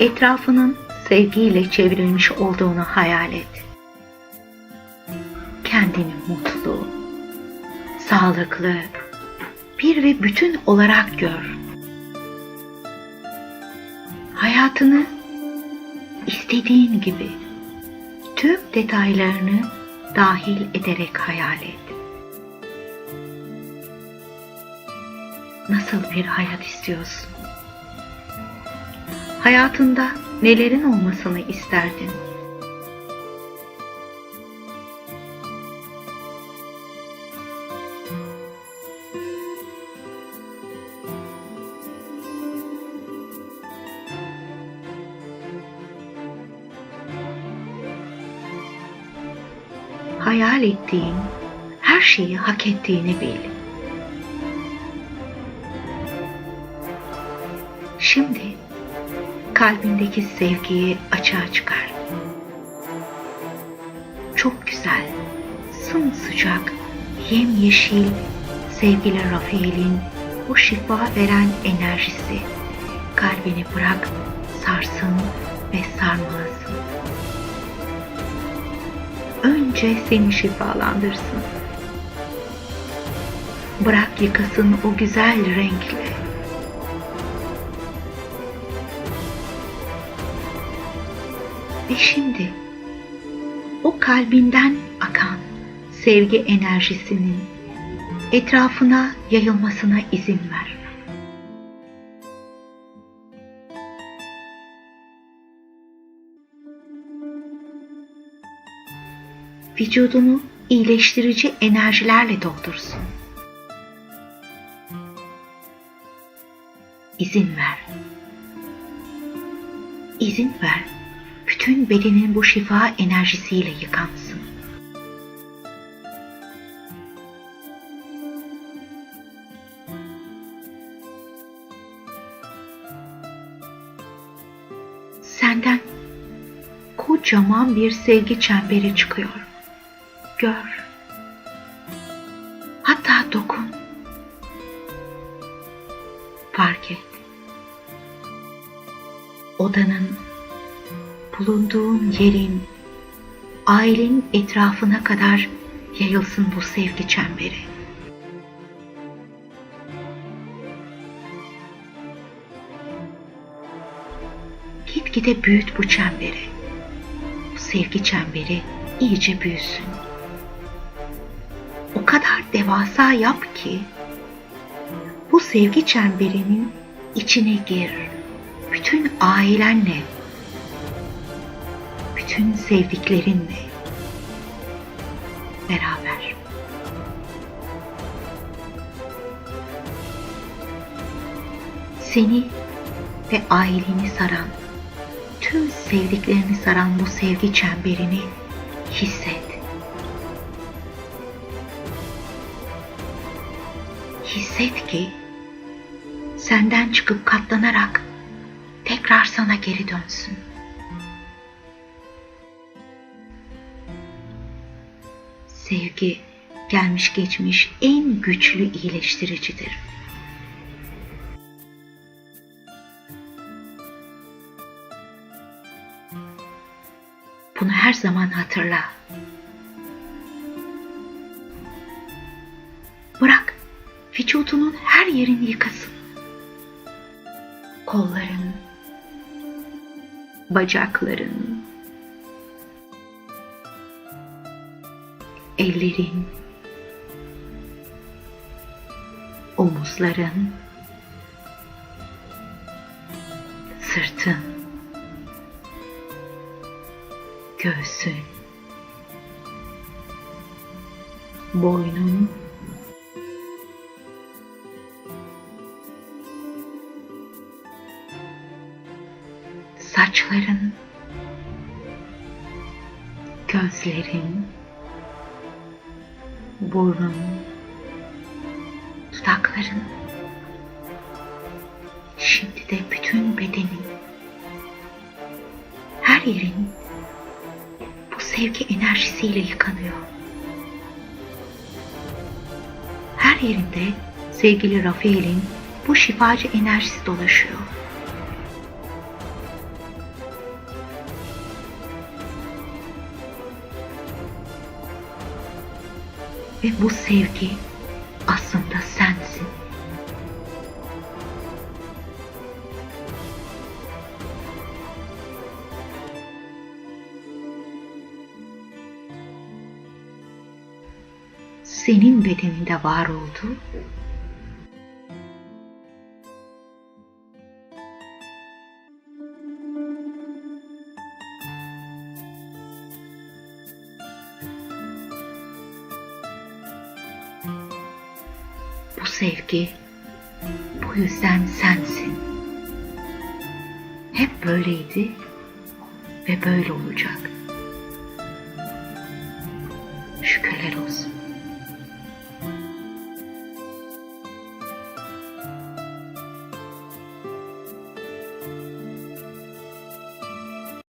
etrafının sevgiyle çevrilmiş olduğunu hayal et. Kendini mutlu, sağlıklı, bir ve bütün olarak gör. Hayatını istediğin gibi tüm detaylarını dahil ederek hayal et. Nasıl bir hayat istiyorsun? Hayatında nelerin olmasını isterdin? Hayal ettiğin her şeyi hak ettiğini bil. Şimdi kalbindeki sevgiyi açığa çıkar. Çok güzel, sımsıcak, yemyeşil sevgili Rafael'in o şifa veren enerjisi kalbini bırak sarsın ve sarmalasın. Önce seni şifalandırsın. Bırak yıkasın o güzel renkle. Ve şimdi o kalbinden akan sevgi enerjisinin etrafına yayılmasına izin ver. Vücudunu iyileştirici enerjilerle doldursun. İzin ver. İzin ver bütün bedenin bu şifa enerjisiyle yıkansın. Senden kocaman bir sevgi çemberi çıkıyor. Gör. Hatta dokun. Fark et. Odanın bulunduğun yerin, ailenin etrafına kadar yayılsın bu sevgi çemberi. Gitgide büyüt bu çemberi. Bu sevgi çemberi iyice büyüsün. O kadar devasa yap ki bu sevgi çemberinin içine gir. Bütün ailenle bütün sevdiklerinle beraber. Seni ve aileni saran, tüm sevdiklerini saran bu sevgi çemberini hisset. Hisset ki senden çıkıp katlanarak tekrar sana geri dönsün. Sevgi gelmiş geçmiş en güçlü iyileştiricidir. Bunu her zaman hatırla. Bırak vücudunun her yerini yıkasın. Kolların, bacakların, ellerin, omuzların, sırtın, göğsün, boynun, saçların, gözlerin, burnun, dudakların, şimdi de bütün bedenin, her yerin bu sevgi enerjisiyle yıkanıyor. Her yerinde sevgili Rafael'in bu şifacı enerjisi dolaşıyor. Ve bu sevgi aslında sensin. Senin bedeninde var oldu Bu sevgi bu yüzden sensin. Hep böyleydi ve böyle olacak. Şükürler olsun.